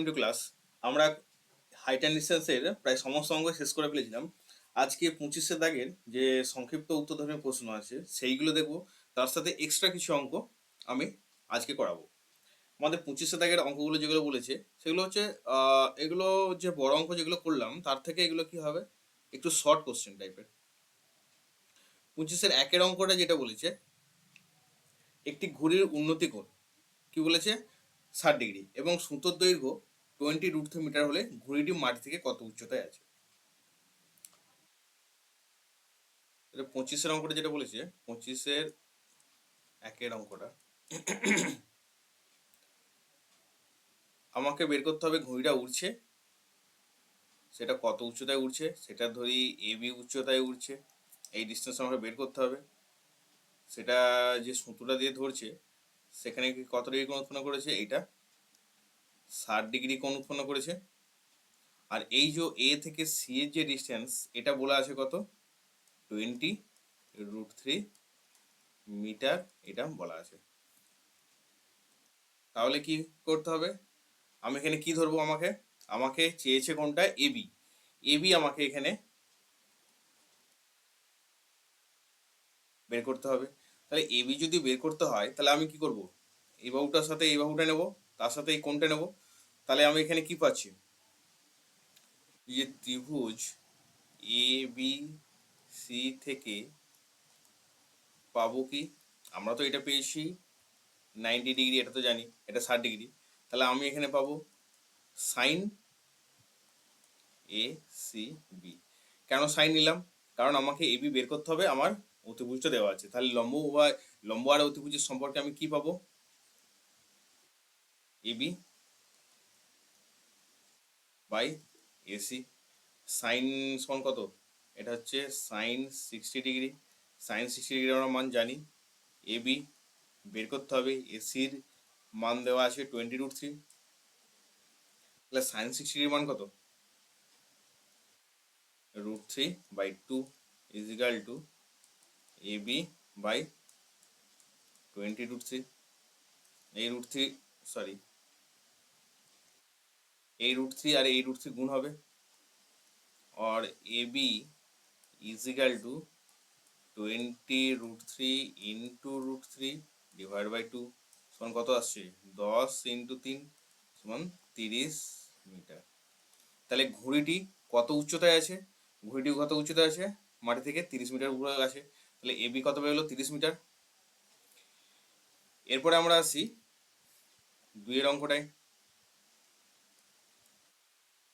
PM two class আমরা height and ডিস্টেন্সের প্রায় সমস্ত অঙ্ক শেষ করে ফেলেছিলাম। আজকে পঁচিশে দাগের যে সংক্ষিপ্ত উত্তরধর্মী প্রশ্ন আছে, সেইগুলো দেখব। তার সাথে এক্সট্রা কিছু অঙ্ক আমি আজকে করাবো। আমাদের পঁচিশে দাগের অঙ্কগুলো যেগুলো বলেছে, সেগুলো হচ্ছে এগুলো যে বড় অঙ্ক যেগুলো করলাম, তার থেকে এগুলো কি হবে? একটু শর্ট কোশ্চেন টাইপের পঁচিশের একের অঙ্কটা যেটা বলেছে, একটি ঘড়ির উন্নতি কোণ, কি বলেছে? ষাট ডিগ্রি এবং সুতোর দৈর্ঘ্য টোয়েন্টি রুট থ্রি মিটার হলে ঘুড়িটি মাটি থেকে কত উচ্চতায় আছে? পঁচিশের অঙ্কটা যেটা বলেছে, পঁচিশের একের অঙ্কটা। আমাকে বের করতে হবে ঘুড়িটা উড়ছে। সেটা কত উচ্চতায় উড়ছে, সেটা ধরি এ বি উচ্চতায় উড়ছে। এই ডিস্টেন্স আমাকে বের করতে হবে। সেটা যে সুতোটা দিয়ে ধরছে, সেখানে কত ডিগ্রি কোণ করেছে? এইটা। ষাট ডিগ্রি কোণ উৎপন্ন করেছে। আর এই যে এ থেকে সি এর যে ডিস্টেন্স এটা বলা আছে কত? টোয়েন্টি রুট থ্রি মিটার এটা বলা আছে। তাহলে কি করতে হবে? আমি এখানে কি ধরবো আমাকে? আমাকে চেয়েছে কোনটা? এবি এবি আমাকে এখানে বের করতে হবে। তাহলে এবি যদি বের করতে হয়, তাহলে আমি কি করব? এই বাহুটার সাথে এই বাহুটা নেব। তার সাথে এই কোনটা নেব? তাহলে আমি এখানে কি পাচ্ছি? যে ত্রিভুজ এ বি সি থেকে পাবো কি? আমরা তো এটা পেয়েছি নাইনটি ডিগ্রি এটা তো জানি, এটা ষাট ডিগ্রি তাহলে আমি এখানে পাবো সাইন এ সি বি কেন সাইন নিলাম? কারণ আমাকে এবি বের করতে হবে, আমার অতিভুজটা দেওয়া আছে। তাহলে লম্ব বা লম্ব আর অতিভুজের সম্পর্কে আমি কি পাবো? এবি বাই এসি সাইন সমান কত? এটা হচ্ছে sine sixty degree sine sixty degree আমরা মান জানি। এবি বের করতে হবে। এসির মান দেওয়া আছে টোয়েন্টি রুট থ্রি তাহলে সাইন সিক্সটি ডিগ্রির মান কত? Three by two is equal to A B by twenty root three এই রুট থ্রি সরি এই রুট থ্রি আর এই রুট থ্রি গুণ হবে। আর A B is equal to twenty root three into root three divide by two সমান কত আসছে? দশ ইন্টু তিন সমান তিরিশ মিটার। তাহলে ঘুড়িটি কত উচ্চতায় আছে? ঘুড়িটি কত উচ্চতায় আছে? মাটি থেকে তিরিশ মিটার উপরে আছে তাহলে এ বি কত বেরোলো? তিরিশ মিটার। এরপরে আমরা আসি দুইয়ের অঙ্কটায়।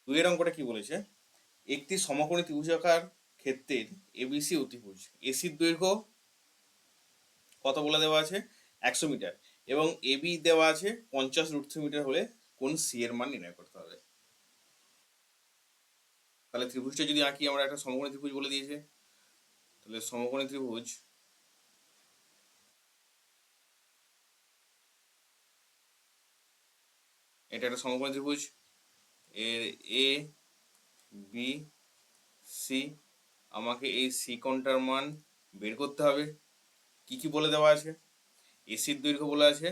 দুইয়ের অঙ্কটা কি বলেছে? একটি সমকোণী ত্রিভুজাকার ক্ষেত্রের এবিসি অতিভুজ। এসির দৈর্ঘ্য কত বলে দেওয়া আছে? একশো মিটার। এবং এবি দেওয়া আছে পঞ্চাশ রুট থ্রি মিটার হলে কোন সি এর মান নির্ণয় করতে হবে? তাহলে ত্রিভুজটা যদি আঁকি, আমরা একটা সমকোণী ত্রিভুজ বলে দিয়েছে। তাহলে সমকোণী ত্রিভুজ এটা একটা সমকোণী ত্রিভুজ। এর এ বি সি আমাকে এই সি কোণটার মান বের করতে হবে? কি কি বলে দেওয়া আছে? এসির দৈর্ঘ্য বলে আছে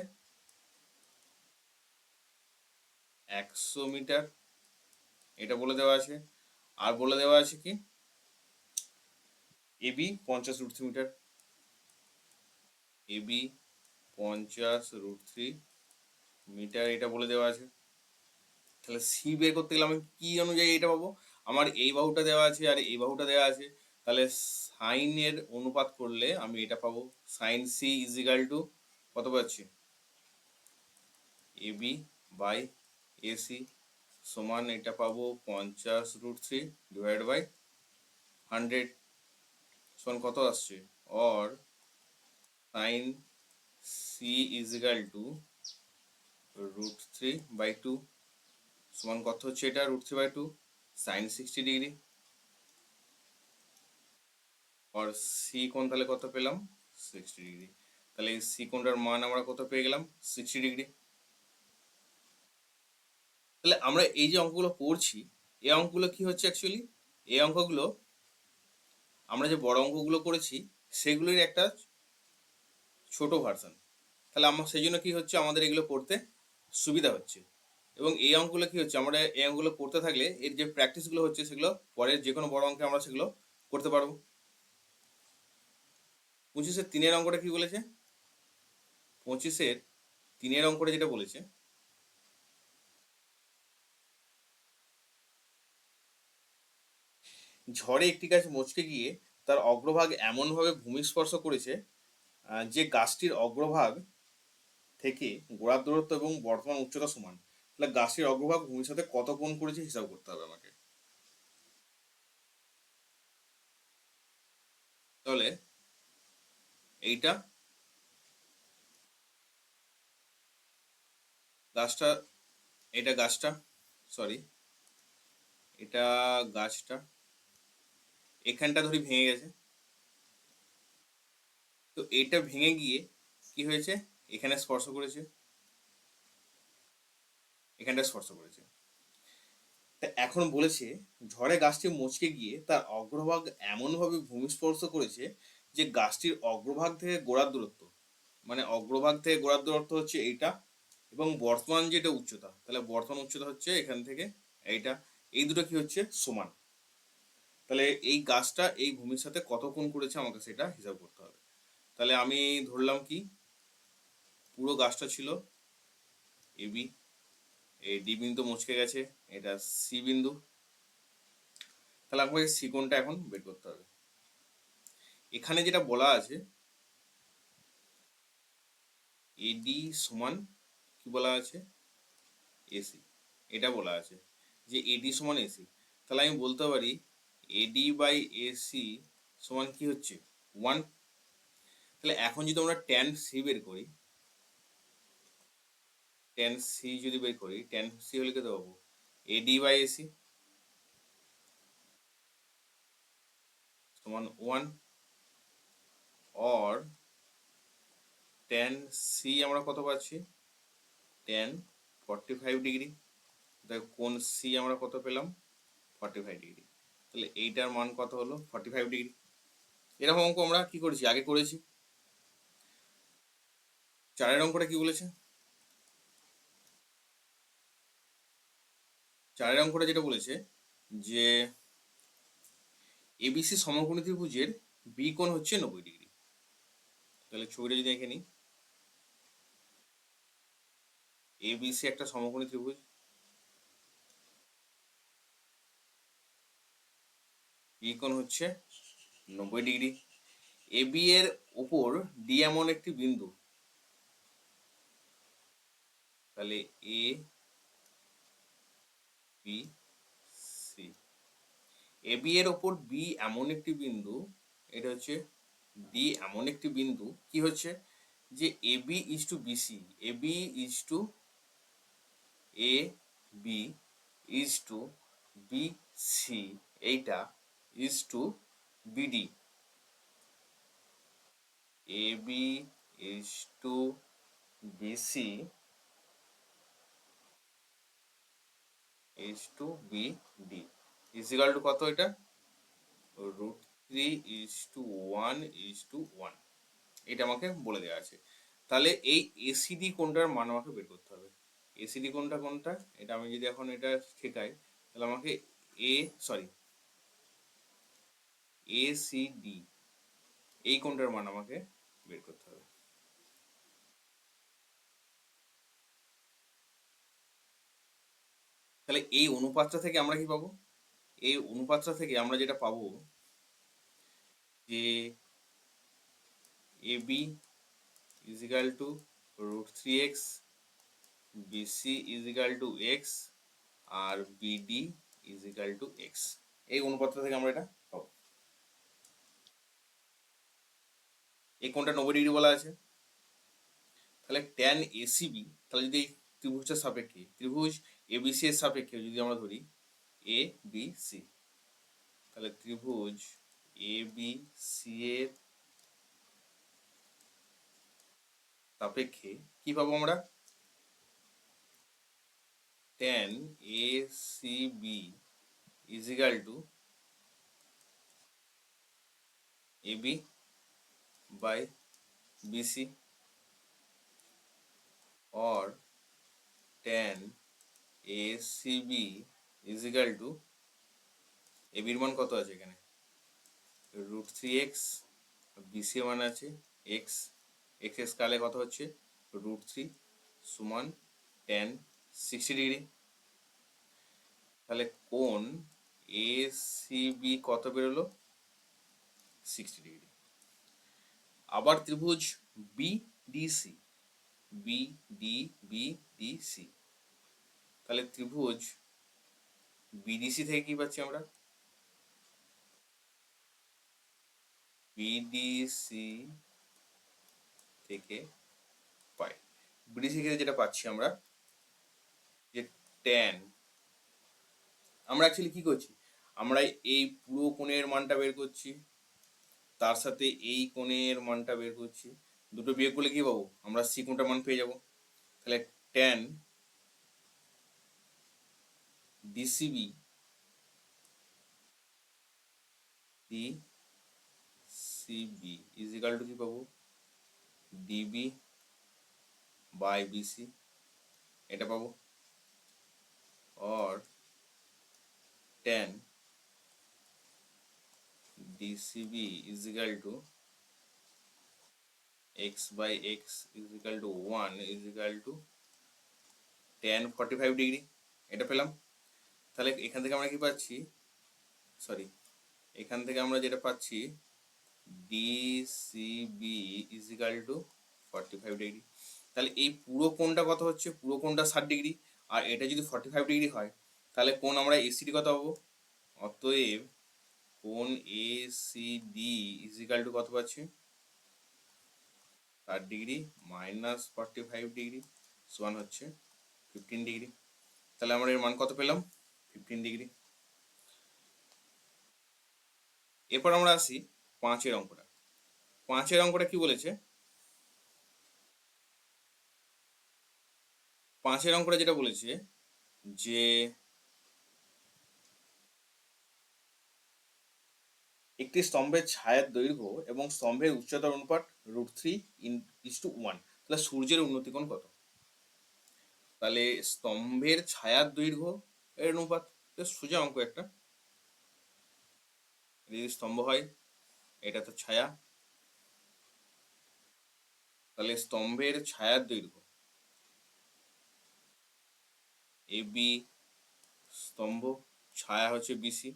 একশো মিটার। এটা বলে দেওয়া আছে। আর বলে দেওয়া আছে কি? এবি পঞ্চাশ রুট থ্রি মিটার। এবি পঞ্চাশ রুট থ্রি মিটার, এটা বলে দেওয়া আছে। তাহলে সি বের করতে গেলে আমি কি অনুযায়ী এটা পাবো? আমার এই বাহুটা দেওয়া আছে আর এই বাহুটা দেওয়া আছে। তাহলে সাইনের অনুপাত করলে আমি এটা পাবো। সাইন সি ইজিক্যাল টু কত পাচ্ছি? এ বি বাই এসি সমান এটা পাবো পঞ্চাশ root three divide by hundred সমান কত আসছে? Or sine C is equal to root three by two সমান কত হচ্ছে এটা? Root three by two sine sixty degree R C কোণ তাহলে কত পেলাম? সিক্সটি ডিগ্রি তাহলে এই সি কোণটার মান আমরা কত পেয়ে গেলাম? সিক্সটি ডিগ্রি তাহলে আমরা এই যে অঙ্কগুলো পড়ছি এই অঙ্কগুলো কি হচ্ছে অ্যাকচুয়ালি এই অঙ্কগুলো আমরা যে বড় অঙ্কগুলো করেছি, সেগুলোর একটা ছোট ভার্সন তাহলে আমার সেই জন্য কি হচ্ছে? আমাদের এগুলো পড়তে সুবিধা হচ্ছে। এবং এই অঙ্কগুলো কি হচ্ছে? আমরা এই অঙ্কগুলো করতে থাকলে এর যে প্র্যাকটিসগুলো হচ্ছে সেগুলো পরের যে কোনো বড় অঙ্কে আমরা সেগুলো করতে পারব। পঁচিশের তিনের অঙ্কটা কি বলেছে? পঁচিশের তিনের অঙ্কটা যেটা বলেছে, ঝড়ে একটি গাছ মচকে গিয়ে তার অগ্রভাগ এমনভাবে ভূমিস্পর্শ করেছে যে গাছটির অগ্রভাগ থেকে গোড়ার দূরত্ব এবং বর্তমান উচ্চতা সমান। তাহলে গাছটির অগ্রভাগ ভূমির সাথে কত কোণ করেছে হিসাব করতে হবে আমাকে। তাহলে এইটা গাছটা এটা গাছটা সরি এটা গাছটা, এখানটা ধরি ভেঙে গেছে। তো এটা ভেঙে গিয়ে কি হয়েছে? এখানে স্পর্শ করেছে। এখানটা স্পর্শ করেছে। তা এখন বলেছে, ঝড়ে গাছটি মচকে গিয়ে তার অগ্রভাগ এমনভাবে ভূমিস্পর্শ করেছে যে গাছটির অগ্রভাগ থেকে গোড়ার দূরত্ব। মানে অগ্রভাগ থেকে গোড়ার দূরত্ব হচ্ছে এইটা এবং বর্তমান যেটা উচ্চতা, তাহলে বর্তমান উচ্চতা হচ্ছে এখান থেকে এইটা। এই দুটো কি হচ্ছে? সমান। তাহলে এই গাছটা এই ভূমির সাথে কত কোণ করেছে আমাকে সেটা হিসাব করতে হবে। তাহলে আমি ধরলাম কি? পুরো গাছটা ছিল এবি এই ডি বিন্দু মুচকে গেছে, এটা সি বিন্দু। তাহলে আমাকে সি কোণটা এখন বের করতে হবে। এখানে যেটা বলা আছে এডি সমান কি বলা আছে? এসি এটা বলা আছে যে এডি সমান এসি তাহলে আমি বলতে পারি এডি বাই এসি সমান কি হচ্ছে? ওয়ান। তাহলে এখন যদি আমরা ট্যান সি বের করি ট্যান সি যদি বের করি ট্যান সি হলে কত পাবো? এডি বাই এসি সমান ওয়ান অর ট্যান সি আমরা কত পাচ্ছি? ট্যান ফর্টি ফাইভ ডিগ্রি কোন সি আমরা কত পেলাম? ফর্টি ফাইভ ডিগ্রি তাহলে এইটার মান কত হলো? ফর্টি ফাইভ ডিগ্রি এরকম অঙ্ক আমরা কি করেছি? আগে করেছি। চারের অঙ্কটা কি বলেছে? চারের অঙ্কটা যেটা বলেছে, যে এবিসি সমকোণী ত্রিভুজের বি কোণ হচ্ছে নব্বই ডিগ্রি। তাহলে ছবিটা যদি দেখে নিই। এবিসি একটা সমকোণী ত্রিভুজ। বি কোণ হচ্ছে নব্বই ডিগ্রি। এ বি এর উপর ডি এমন একটি বিন্দু। তাহলে A B C A B এর ওপর বি এমন একটি বিন্দু, এটা হচ্ছে ডি এমন একটি বিন্দু, কি হচ্ছে? যে A B is to BC A B is to A B is to B C এইটা is to BD A B is to BC is to B D is equal to কত এটা? Root three is to one is to one এটা আমাকে বলে দেওয়া আছে। তাহলে এই এসিডি কোনটার মান আমাকে বের করতে হবে? এসিডি কোনটা কোনটা? এটা আমি যদি এখন এটা শেখাই তাহলে আমাকে A sorry A C D এই কোনটার মান আমাকে বের করতে হবে? তাহলে এই অনুপাতটা থেকে আমরা কি পাবো? এই অনুপাতটা থেকে আমরা যেটা পাবো যে A B is equal to root three x BC is equal to x, R BD is equal to x. এই অনুপাতটা থেকে আমরা এটা পাবো। এই কোনটা নব্বই ডিগ্রি বলা আছে। তাহলে ট্যান এসিবি তাহলে যদি ত্রিভুজটা সাপেক্ষে, ত্রিভুজ এবিসি এর সাপেক্ষে যদি আমরা ধরি এ বি সি তাহলে ত্রিভুজ এ বি সি এর সাপেক্ষে কি পাবো আমরা? Tan A C B is equal to A B by BC or tan A C B is equal to এবির মান কত আছে এখানে? রুট থ্রি এক্স বিসি মান আছে এক্স এক্স এক্স কালে কত হচ্ছে? রুট থ্রি সমান টেন সিক্সটি ডিগ্রি তাহলে কোন এ সি বি কত বেরোলো? সিক্সটি ডিগ্রি আবার ত্রিভুজ B D C B D B D C তাহলে ত্রিভুজ বিডিসি থেকে কি পাচ্ছি আমরা? বিডিসি থেকে পাই। বিডিসি থেকে যেটা পাচ্ছি আমরা, যে টেন আমরা অ্যাকচুয়ালি কি করছি? আমরা এই পুরো কোণের মানটা বের করছি, তার সাথে এই কোণের মানটা বের করছি। দুটো বিয়োগ করলে কি পাবো? আমরা সি কোণটার মান পেয়ে যাব। তাহলে tan DCB D CB is equal to কি পাবো ডিবি বাই বিসি এটা পাবো or tan DCB is equal to x by x is equal to 1 is equal to tan 45 degree এটা পেলাম তাহলে এখান থেকে আমরা কি পাচ্ছি? সরি এখান থেকে আমরা যেটা পাচ্ছি DCB is equal to forty five degree তাহলে এই পুরো কোণটা কত হচ্ছে? পুরো কোণটা ষাট ডিগ্রি আর এটা যদি ফর্টি ফাইভ ডিগ্রি হয়, তাহলে কোন আমরা এসিডি কত পাবো? অতএব কোন A C D is equal to কত পাচ্ছি? ষাট degree minus forty five degree সমান হচ্ছে ফিফটিন ডিগ্রি তাহলে আমরা এর মান কত পেলাম? ফিফটিন ডিগ্রি এরপর আমরা আসি পাঁচের অঙ্কটা। পাঁচের অঙ্কটা কি বলেছে? পাঁচের অঙ্কটা যেটা বলেছে যে একটি স্তম্ভের ছায়ার দৈর্ঘ্য এবং স্তম্ভের উচ্চতার অনুপাত root three in is to one তাহলে সূর্যের উন্নতিকোণ কত? তাহলে স্তম্ভের ছায়ার দৈর্ঘ্য এর অনুপাত সোজা অঙ্ক একটা। যদি স্তম্ভ হয়, এটা তো ছায়া। তাহলে স্তম্ভের ছায়ার দৈর্ঘ্য। এ, বি স্তম্ভ, ছায়া হচ্ছে বিসি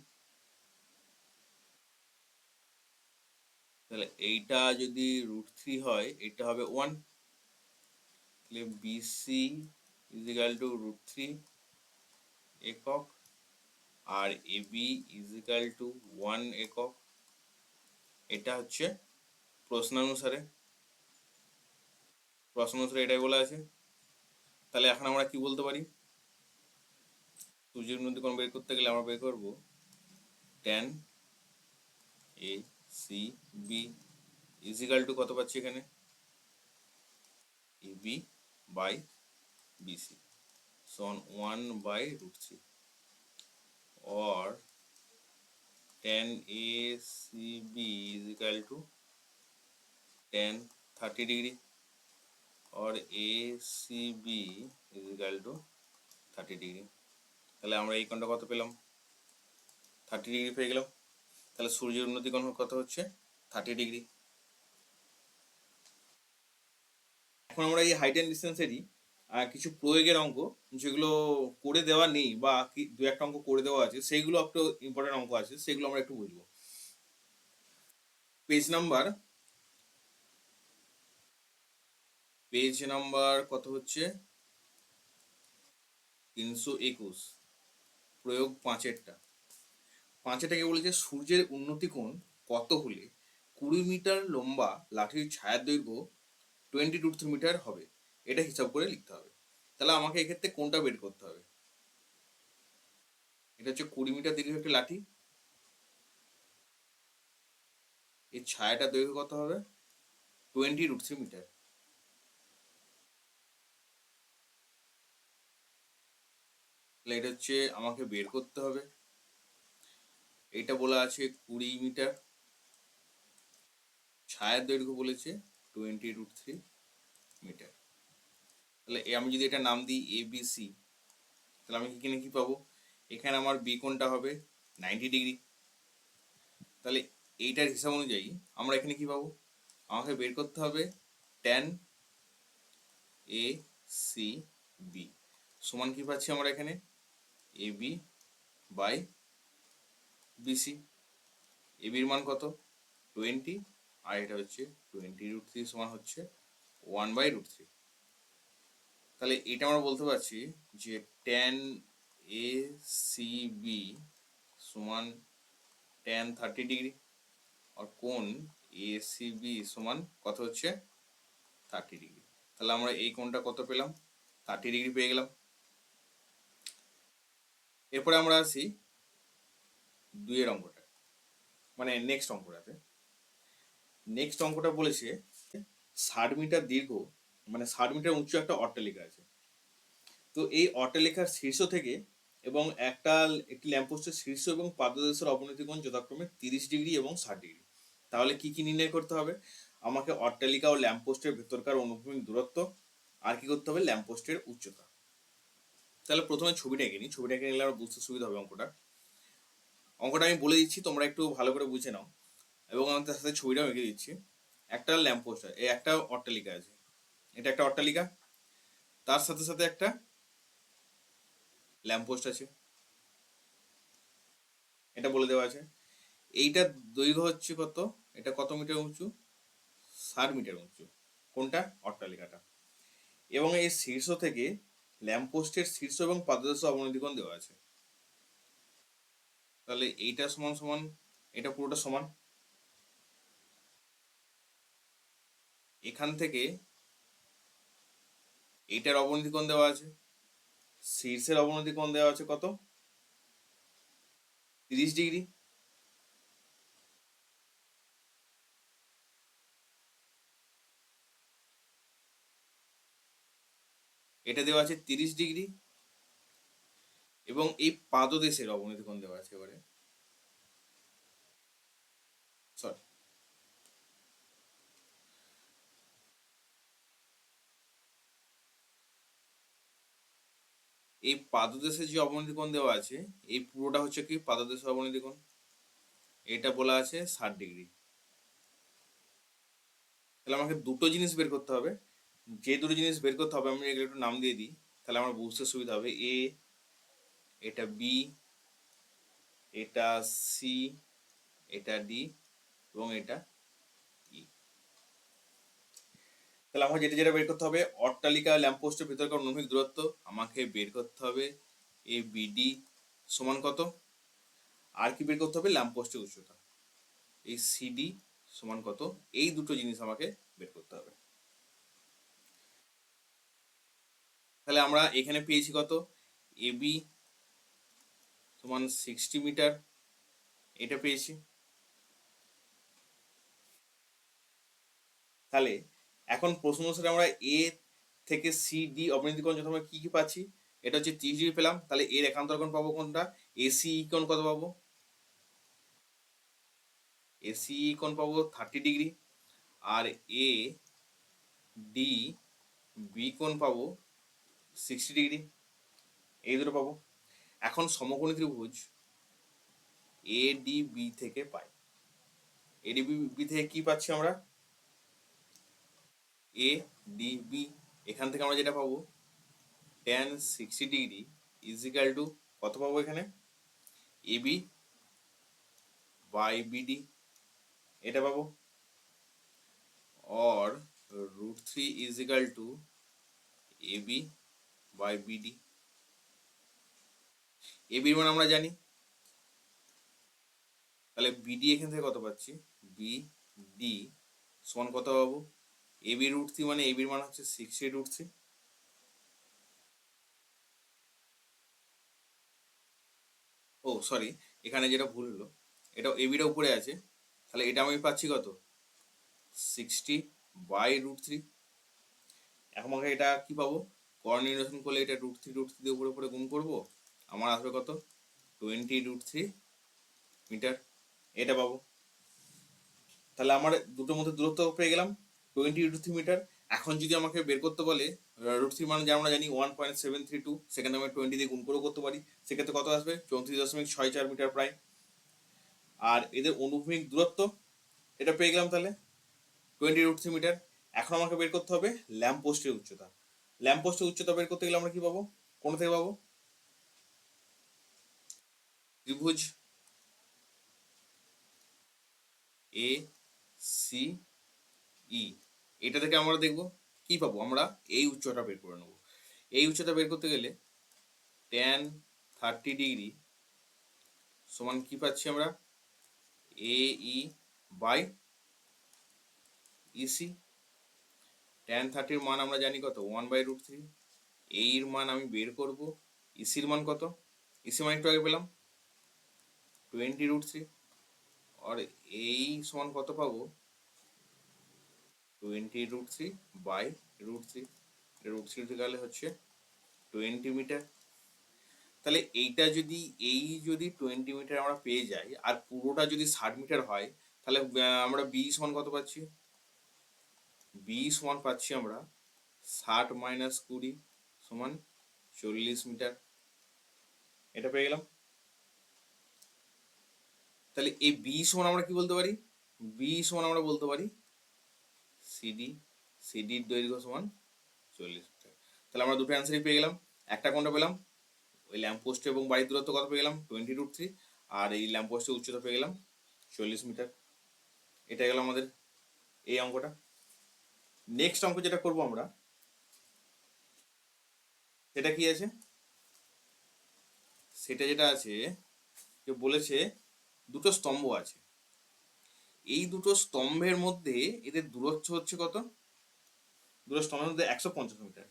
তাহলে এইটা যদি রুট থ্রি হয়, এটা হবে ওয়ান। তাহলে BC is equal to root three. একক, আর AB is equal to one একক। এটা হচ্ছে প্রশ্ন অনুসারে প্রশ্ন অনুসারে এটাই বলা আছে। তাহলে এখন আমরা কি বলতে পারি? সূর্যের মধ্যে কোন বের করতে গেলে আমরা বের করব tan A C B is equal to কত পাচ্ছি এখানে? A B by BC Son one by root three or tan ACB is equal to tan 30 degree or ACB is equal to 30 degree তাহলে আমরা এই কোণটা কত পেলাম? থার্টি ডিগ্রি পেয়ে গেলাম। তাহলে সূর্যের উন্নতি কোণ কত হচ্ছে? থার্টি ডিগ্রি এখন আমরা এই হাইট অ্যান্ড ডিস্টেন্সেরই কিছু প্রয়োগের অঙ্ক যেগুলো করে দেওয়া নেই বা দু একটা অঙ্ক করে দেওয়া আছে, সেইগুলো একটু ইম্পর্টেন্ট অঙ্ক আছে, সেগুলো আমরা একটু বুঝব। পেজ নাম্বার পেজ নাম্বার কত হচ্ছে? তিনশো একুশ। প্রয়োগ পাঁচেরটা। পাঁচেরটাকে বলেছে, সূর্যের উন্নতি কোণ কত হলে কুড়ি মিটার লম্বা লাঠির ছায়ার দৈর্ঘ্য টোয়েন্টি টু থ্রি মিটার হবে। এটা হিসাব করে লিখতে হবে। তাহলে আমাকে এক্ষেত্রে কোনটা বের করতে হবে? এটা হচ্ছে কুড়ি মিটার দীর্ঘ একটি লাঠি। এর ছায়াটা দৈর্ঘ্য কত হবে? টোয়েন্টি রুট থ্রি মিটার এটা হচ্ছে আমাকে বের করতে হবে। এটা বলা আছে কুড়ি মিটার। ছায়ার দৈর্ঘ্য বলেছে টোয়েন্টি রুট থ্রি মিটার তাহলে আমি যদি এটা নাম দিই এ বি সি তাহলে আমি এখানে কি পাবো? এখানে আমার বি কোনটা হবে? নাইনটি ডিগ্রি তাহলে এইটার হিসাব অনুযায়ী আমরা এখানে কি পাবো? আমাকে বের করতে হবে ট্যান এ সি বি সমান কি পাচ্ছি আমরা এখানে? এ বি বাই বিসি এবির মান কত? টোয়েন্টি আর এটা হচ্ছে টোয়েন্টি রুট থ্রি সমান হচ্ছে ওয়ান বাই রুট থ্রি তাহলে এটা আমরা বলতে পারছি যে টেন এ সি বি সমান টেন থার্টি ডিগ্রি আর কোন এ সি বি সমান কত হচ্ছে থার্টি ডিগ্রি তাহলে আমরা এই কোণটা কত পেলাম? থার্টি ডিগ্রি পেয়ে গেলাম। এরপরে আমরা আসি দুইয়ের অঙ্কটা মানে নেক্সট অঙ্কটাতে। নেক্সট অঙ্কটা বলেছে ষাট মিটার দীর্ঘ মানে ষাট মিটার উঁচু একটা অট্টালিকা আছে। তো এই অট্টালিকার শীর্ষ থেকে এবং একটা একটি ল্যাম্পপোস্টের শীর্ষ এবং পাদদেশের অবনতি যথাক্রমে তিরিশ ডিগ্রি এবং ষাট ডিগ্রি। তাহলে কি কি নির্ণয় করতে হবে? আমাকে অট্টালিকা ও ল্যাম্পপোস্টের ভেতরকার অনুভূমিক দূরত্ব আর কি করতে হবে? ল্যাম্পপোস্টের উচ্চতা। তাহলে প্রথমে ছবিটা এঁকে নিই। ছবিটা এঁকে নিলে আমার বুঝতে সুবিধা হবে অঙ্কটা। অঙ্কটা আমি বলে দিচ্ছি, তোমরা একটু ভালো করে বুঝে নাও। এবং আমি তার সাথে ছবিটাও এঁকে দিচ্ছি। একটা ল্যাম্পপোস্ট একটা অট্টালিকা আছে। এটা একটা অট্টালিকা। তার সাথে সাথে একটা ল্যাম্পপোস্ট আছে। এটা বলে দেওয়া আছে। এইটার দৈর্ঘ্য হচ্ছে কত? এটা কত মিটার উঁচু? ষাট মিটার উঁচু। কোনটা? অট্টালিকাটা। এবং এই শীর্ষ থেকে ল্যাম্পপোস্টের শীর্ষ এবং পাদদেশ অবনতিকোণ দেওয়া আছে। তাহলে এইটা সমান সমান, এটা পুরোটা সমান। এখান থেকে এইটার অবনতি কোণ দেওয়া আছে? শীর্ষের অবনতি কোণ দেওয়া আছে? কত? তিরিশ ডিগ্রি। এটা দেওয়া আছে তিরিশ ডিগ্রি। এবং এই পাদদেশের অবনতি কোণ দেওয়া আছে এবারে সরি এই পাদদেশে যে অবনতি কোণ দেওয়া আছে, এই পুরোটা হচ্ছে কি পাদদেশের অবনতি কোণ এটা বলা আছে ষাট ডিগ্রি। তাহলে আমাকে দুটো জিনিস বের করতে হবে। যে দুটো জিনিস বের করতে হবে, আমি এগুলো একটু নাম দিয়ে দিই, তাহলে আমার বুঝতে সুবিধা হবে। এ, এটা বি, এটা সি, এটা ডি এবং এটা ই তাহলে আমাকে যেটা যেটা বের করতে হবে, অট্টালিকা ল্যাম্পপোস্টের ভিতরকার অনুভূমিক দূরত্ব, আমাকে বের করতে হবে এ বিডি সমান কত? আর কি বের করতে হবে? ল্যাম্পপোস্টের উচ্চতা। এই সিডি সমান কত? এই দুটো জিনিস আমাকে বের করতে হবে। তাহলে আমরা এখানে পেয়েছি কত? এবি সমান সিক্সটি মিটার। এটা পেয়েছি। তাহলে এখন প্রশ্ন অনুসারে আমরা এ থেকে সি ডি অবনতি কোণ আমরা কি কি পাচ্ছি? এটা হচ্ছে তিরিশ ডিগ্রি পেলাম। তাহলে এর একান্তর কোণ পাবো কোনটা? এসি কোণ কত পাবো? এসি কোণ পাবো থার্টি ডিগ্রি। আর এ ডি বি কোণ পাবো সিক্সটি ডিগ্রি। এই দুটো পাবো। এখন সমকোণী ত্রিভুজ এ ডি বি থেকে পাই। এ ডি বি থেকে কি পাচ্ছি আমরা? এ ডি বি এখান থেকে আমরা যেটা পাবো tan sixty degree is equal to কত পাবো এখানে? এ বি বাই বিডি এটা পাবো। Or root three is equal to A B by BD বির মান আমরা জানি। তাহলে বিডি এখান থেকে কত পাচ্ছি? বি ডি সমান কত পাবো? এ বি রুট থ্রি মানে এ বির মান হচ্ছে সিক্সটি রুট থ্রি ও সরি এখানে যেটা ভুল হলো, এটা এ উপরে আছে, তাহলে এটা আমি পাচ্ছি কত? সিক্সটি বাই রুট থ্রি এখন আমাকে এটা কি পাবো? কোঅর্ডিনেশন করলে এটা রুট থ্রি রুট থ্রি দিয়ে উপরে উপরে গুণ করব? আমার আসবে কত? টোয়েন্টি রুট থ্রি মিটার এটা পাবো। তাহলে আমার দুটোর মধ্যে দূরত্ব পেয়ে গেলাম। Twenty root three meter. এখন যদি আমাকে বের করতে বলে রুট থ্রি মানে আমরা জানি one point seven three two সেখানে আমি টোয়েন্টি দিয়ে গুণ করেও করতে পারি। সেক্ষেত্রে কত আসবে? চৌত্রিশ দশমিক ছয় চার মিটার প্রায়। আর এদের অনুভূমিক দূরত্ব, এটা পেয়ে গেলাম তাহলে টোয়েন্টি রুট থ্রি মিটার। এখন আমাকে বের করতে হবে ল্যাম্প পোস্টের উচ্চতা। ল্যাম্প পোস্টের উচ্চতা বের করতে গেলে আমরা কি পাবো? কোন থেকে পাবো? ত্রিভুজ এ সি ই এটা থেকে আমরা দেখব কি পাবো? আমরা এই উচ্চতা বের করে নেব। এই উচ্চতা বের করতে গেলে টেন থার্টি ডিগ্রি সমান কি পাচ্ছি আমরা? A E by EC tan থার্টির মান আমরা জানি কত? ওয়ান বাই রুট থ্রি এর মান আমি বের করব। ইসির মান কত? ইসি মান একটু আগে পেলাম। টোয়েন্টি রুট থ্রি আর এই সমান কত পাবো? Twenty root three by root three root three গেলে হচ্ছে টোয়েন্টি মিটার তাহলে এইটা যদি, এই যদি টোয়েন্টি মিটার আমরা পেয়ে যাই, আর পুরোটা যদি ষাট মিটার হয়, তাহলে আমরা বি সমান কত পাচ্ছি? বি সমান পাচ্ছি আমরা ষাট মাইনাস কুড়ি সমান চল্লিশ মিটার এটা পেয়ে গেলাম। তাহলে এই বি সমান আমরা কি বলতে পারি? বি সমান আমরা বলতে পারি সিডি সিডির দৈর্ঘ্য সমান চল্লিশ তাহলে আমরা দুটো অ্যান্সারই পেয়ে গেলাম। একটা কোনটা পেলাম? ওই ল্যাম্প পোস্ট এবং বাড়ির দূরত্ব কত পেয়ে গেলাম? টোয়েন্টি রুট থ্রি আর এই ল্যাম্প পোস্টের উচ্চতা পেয়ে গেলাম চল্লিশ মিটার। এটা গেল আমাদের এই অঙ্কটা। নেক্সট অঙ্ক যেটা করব আমরা, সেটা কি আছে? সেটা যেটা আছে, যে বলেছে দুটো স্তম্ভ আছে। এই দুটো স্তম্ভের মধ্যে এদের দূরত্ব হচ্ছে কত? দুটো স্তম্ভের মধ্যে একশো পঞ্চাশ মিটার।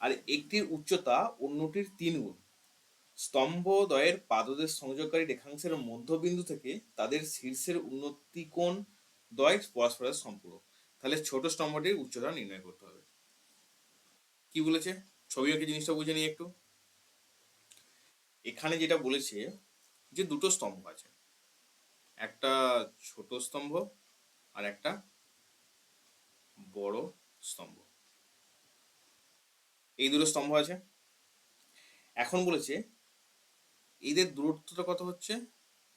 আর একটির উচ্চতা অন্যটির তিন গুণ। স্তম্ভদ্বয়ের পাদদের সংযোগকারী রেখাংশের মধ্যবিন্দু থেকে তাদের শীর্ষের উন্নতি কোণ দ্বয় পরস্পরের সম্পূরক। তাহলে ছোট স্তম্ভটির উচ্চতা নির্ণয় করতে হবে। কি বলেছে? ছবি আঁকে জিনিসটা বুঝে নিই একটু। এখানে যেটা বলেছে যে দুটো স্তম্ভ আছে। একটা ছোট স্তম্ভ আর একটা বড় স্তম্ভ। এই দুটো স্তম্ভ আছে। এখন বলেছে, এদের দূরত্বটা কত হচ্ছে?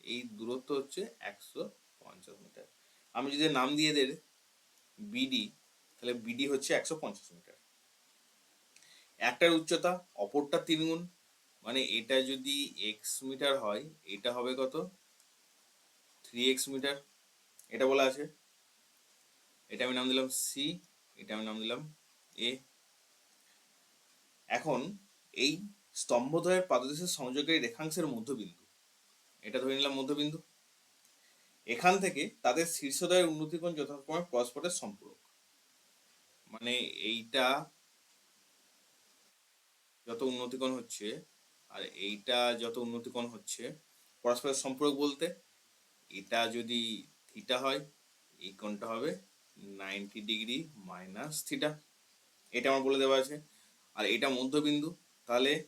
এই দূরত্ব হচ্ছে একশো পঞ্চাশ মিটার। আমি যদি নাম দিয়ে এদের বিডি তাহলে বিডি হচ্ছে একশো পঞ্চাশ মিটার। একটার উচ্চতা, অপরটা তিন গুণ। মানে এটা যদি এক্স মিটার হয়, এটা হবে কত? থ্রি এক্স মিটার এটা বলা আছে। এটা আমি নাম দিলাম সি এটা আমি নাম দিলাম এ এখন এই স্তম্ভদ্বয়ের পাদদেশের সংযোগের রেখাংশের মধ্যবিন্দু, এটা ধরে নিলাম মধ্যবিন্দু। এখান থেকে তাদের শীর্ষদয়ের উন্নতিকোণ যথাক্রমে পরস্পরের সম্পূরক। মানে এইটা যত উন্নতিকোণ হচ্ছে, আর এইটা যত উন্নতিকোণ হচ্ছে, পরস্পরের সম্পর্ক বলতে এটা যদি থিটা হয় এই কোণটা হবে নাইনটি ডিগ্রি মাইনাস থিটা এটা আমার বলে দেওয়া আছে। আর এটা মধ্যবিন্দু, তাহলে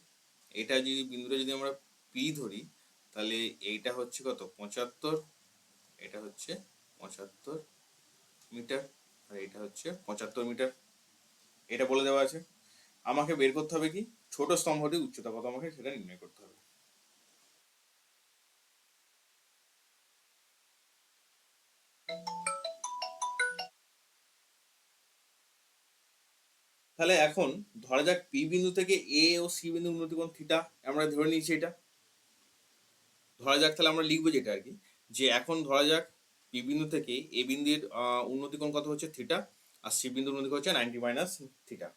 এটা যদি, বিন্দুটা যদি আমরা পি ধরি, তাহলে এইটা হচ্ছে কত? পঁচাত্তর। এটা হচ্ছে পঁচাত্তর মিটার। আর এটা হচ্ছে পঁচাত্তর মিটার। এটা বলে দেওয়া আছে। আমাকে বের করতে হবে কি? ছোট স্তম্ভটির উচ্চতা। কত? আমাকে সেটা নির্ণয় করতে হবে। তাহলে এখন ধরা যাক পি বিন্দু থেকে এ ও সি বিন্দু উন্নতিকোণ থিটা আমরা ধরে নিয়েছি এটা। ধরা যাক তাহলে আমরা লিখব যেটা আর কি যে এখন ধরা যাক পি বিন্দু থেকে এ বিন্দুর উন্নতিকোণ কত হচ্ছে থিটা আর সি বিন্দুর উন্নতিকোণ হচ্ছে নাইনটি মাইনাস থিটা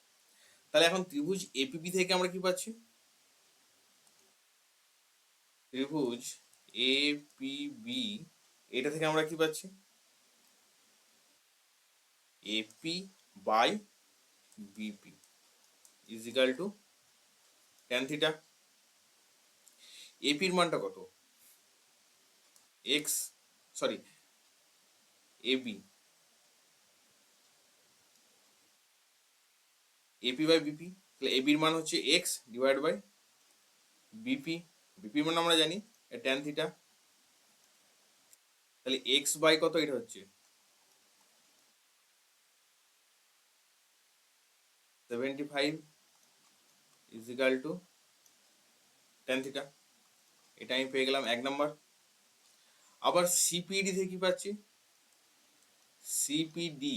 তাহলে এখন ত্রিভুজ এপিপি থেকে আমরা কি পাচ্ছি? ত্রিভুজ এ পি বি এটা থেকে আমরা কি পাচ্ছি? AP by BP is equal to tan theta এপির মানটা কত? X sorry AB AP by BP তাহলে এবির মান হচ্ছে এক্স ডিভাইড বাই বিপি বিপির মান আমরা জানি ট্যান থিটা তাহলে এক্স বাই কত এটা হচ্ছে? Seventy five is equal to tan theta এটা আমি পেয়ে গেলাম এক নম্বর আবার সিপিডি থেকে কি পাচ্ছি? সিপিডি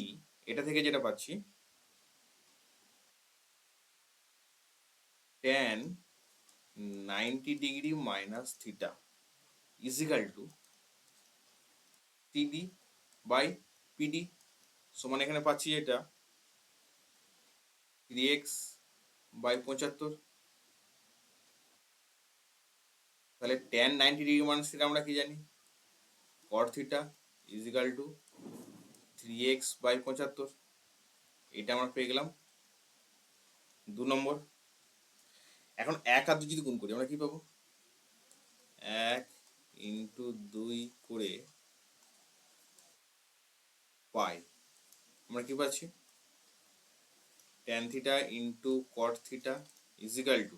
এটা থেকে যেটা পাচ্ছি tan ninety degree minus theta is equal to TD by PD সমান এখানে পাচ্ছি এটা। থ্রি এক্স বাই পঁচাত্তর। তাহলে tan ninety degree minus theta আমরা কি জানি? Cot theta is equal to three x by পঁচাত্তর। এটা আমরা পেয়ে গেলাম দু নম্বর। এখন এক আর দুই যদি গুণ করি, আমরা কি পাবো? এক ইন্টু দুই করে পাই। আমরা কি পাচ্ছি? Into cot theta is equal to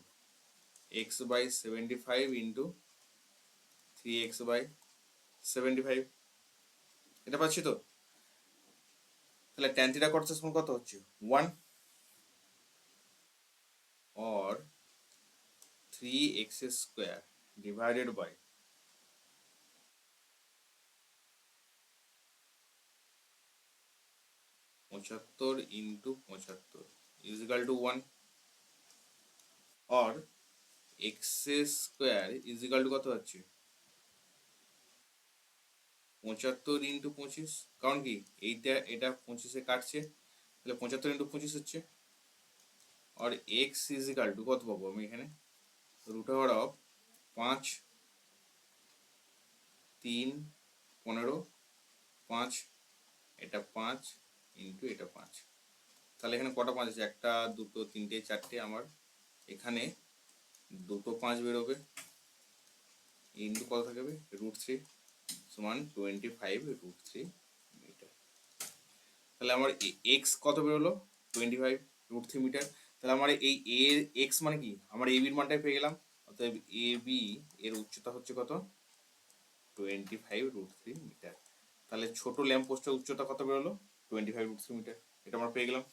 x by seventy five into three x by seventy five এটা পাচ্ছি তো? তাহলে ট্যান থিটা কট সমান কত হচ্ছে? One or 3x square divided by পঁচাত্তর ইন্টু পঁচাত্তর। is equal to 1 or x square is equal to কত হচ্ছে? পঁচাত্তর ইন্টু পঁচিশ, কারণ কি? এইটা, এটা পঁচিশে কাটছে, তাহলে পঁচাত্তর ইন্টু পঁচিশ হচ্ছে, আর এক্স ইজ ইকাল টু কত পাবো আমি এখানে? রুট ওভার অফ পাঁচ, তিন, পনেরো, পাঁচ, এটা পাঁচ ইন্টু এটা পাঁচ। তাহলে এখানে কটা পাঁচ আছে? একটা, দুটো, তিনটে, চারটে আমার। এখানে দুটো পাঁচ বেরোবে। ইন্টু কত থাকবে? রুট থ্রি সমান twenty five root three meter তাহলে আমার এক্স কত বেরোলো? Twenty five root three meter তাহলে আমার এই এ এক্স মানে কি? আমার এ বির মানটাই পেয়ে গেলাম। অতএব এ বি এর উচ্চতা হচ্ছে কত? Twenty five root three meter তাহলে ছোট ল্যাম্প পোস্টের উচ্চতা কত বেরোলো? Twenty five root three meter এটা আমরা পেয়ে গেলাম।